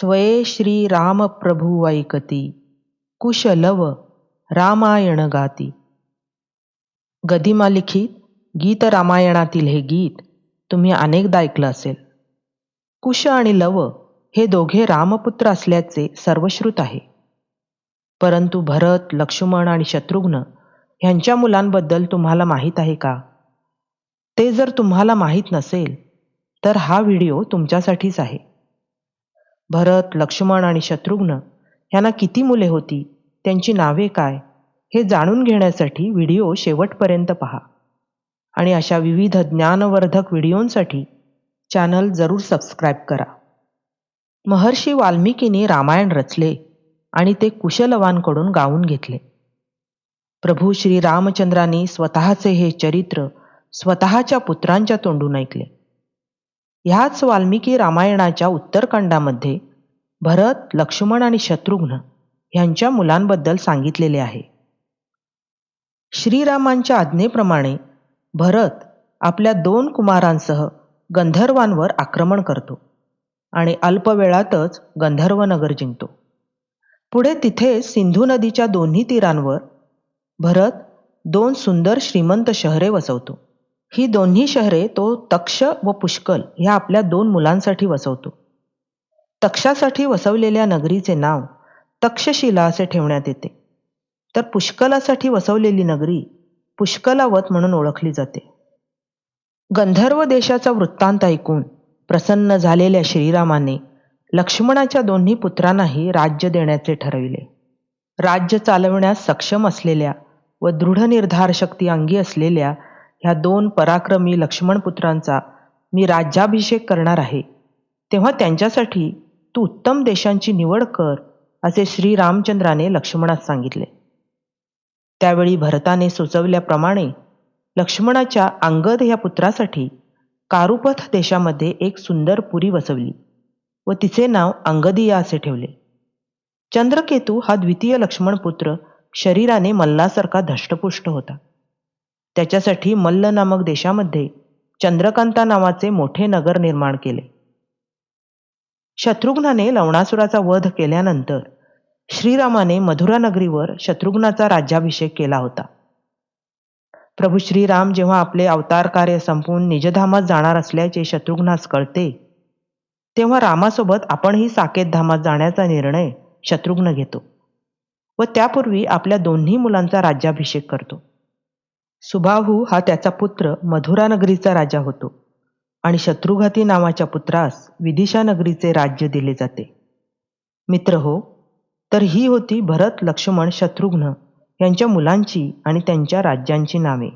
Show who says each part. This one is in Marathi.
Speaker 1: स्वये श्री राम प्रभू ऐकती. कुशलव रामायण गाती. गदिमा लिखित गीत रामायणातील हे गीत तुम्ही अनेकदा ऐकलं असेल. कुश आणि लव हे दोघे रामपुत्र असल्याचे सर्वश्रुत आहे. परंतु भरत लक्ष्मण आणि शत्रुघ्न ह्यांच्या मुलांबद्दल तुम्हाला माहीत आहे का? ते जर तुम्हाला माहीत नसेल तर हा व्हिडिओ तुमच्यासाठीच आहे. भरत लक्ष्मण आणि शत्रुघ्न ह्यांना किती मुले होती त्यांची नावे काय हे जाणून घेण्यासाठी व्हिडिओ शेवटपर्यंत पहा. आणि अशा विविध ज्ञानवर्धक व्हिडिओंसाठी चॅनल जरूर सबस्क्राईब करा. महर्षी वाल्मिकीने रामायण रचले आणि ते कुशलवांकडून गाऊन घेतले. प्रभू श्री रामचंद्रांनी स्वतःचे हे चरित्र स्वतःच्या पुत्रांच्या तोंडून ऐकले. ह्याच वाल्मिकी रामायणाच्या उत्तरकांडामध्ये भरत लक्ष्मण आणि शत्रुघ्न ह्यांच्या मुलांबद्दल सांगितलेले आहे. श्रीरामांच्या आज्ञेप्रमाणे भरत आपल्या दोन कुमारांसह गंधर्वांवर आक्रमण करतो आणि अल्पवेळातच गंधर्वनगर गंधर्व नगर जिंकतो. पुढे तिथे सिंधू नदीच्या दोन्ही तीरांवर भरत दोन सुंदर श्रीमंत शहरे वसवतो. ही दोन्ही शहरे तो तक्ष व पुष्कल ह्या आपल्या दोन मुलांसाठी वसवतो. तक्षासाठी वसवलेल्या नगरीचे नाव तक्षशिला असे ठेवण्यात येते. तर पुष्कलासाठी वसवलेली नगरी पुष्कलावत म्हणून ओळखली जाते. गंधर्व देशाचा वृत्तांत ऐकून प्रसन्न झालेल्या श्रीरामाने लक्ष्मणाच्या दोन्ही पुत्रांनाही राज्य देण्याचे ठरविले. राज्य चालविण्यास सक्षम असलेल्या व दृढनिर्धार शक्ती अंगी असलेल्या ह्या दोन पराक्रमी लक्ष्मणपुत्रांचा मी राज्याभिषेक करणार आहे. तेव्हा त्यांच्यासाठी तू उत्तम देशांची निवड कर असे श्री रामचंद्राने लक्ष्मणास सांगितले. त्यावेळी भरताने सुचवल्याप्रमाणे लक्ष्मणाच्या अंगद ह्या पुत्रासाठी कारुपथ देशामध्ये एक सुंदर पुरी वसवली व तिचे नाव अंगदिया असे ठेवले. चंद्रकेतू हा द्वितीय लक्ष्मणपुत्र शरीराने मल्लासारखा धष्टपुष्ट होता. त्याच्यासाठी मल्ल नामक देशामध्ये चंद्रकांता नावाचे मोठे नगर निर्माण केले. शत्रुघ्नाने लवणासुराचा वध केल्यानंतर श्रीरामाने मधुरा नगरीवर शत्रुघ्नाचा राज्याभिषेक केला होता. प्रभू श्रीराम जेव्हा आपले अवतार कार्य संपवून निजधामात जाणार असल्याचे शत्रुघ्नास कळते तेव्हा रामासोबत आपणही साकेत धामात जाण्याचा निर्णय शत्रुघ्न घेतो व त्यापूर्वी आपल्या दोन्ही मुलांचा राज्याभिषेक करतो. सुबाहू हा त्याचा पुत्र मधुरा नगरीचा राजा होतो आणि शत्रुघाती नावाच्या पुत्रास विदिशा नगरीचे राज्य दिले जाते. मित्र हो तर ही होती भरत लक्ष्मण शत्रुघ्न यांच्या मुलांची आणि त्यांच्या राज्यांची नावे.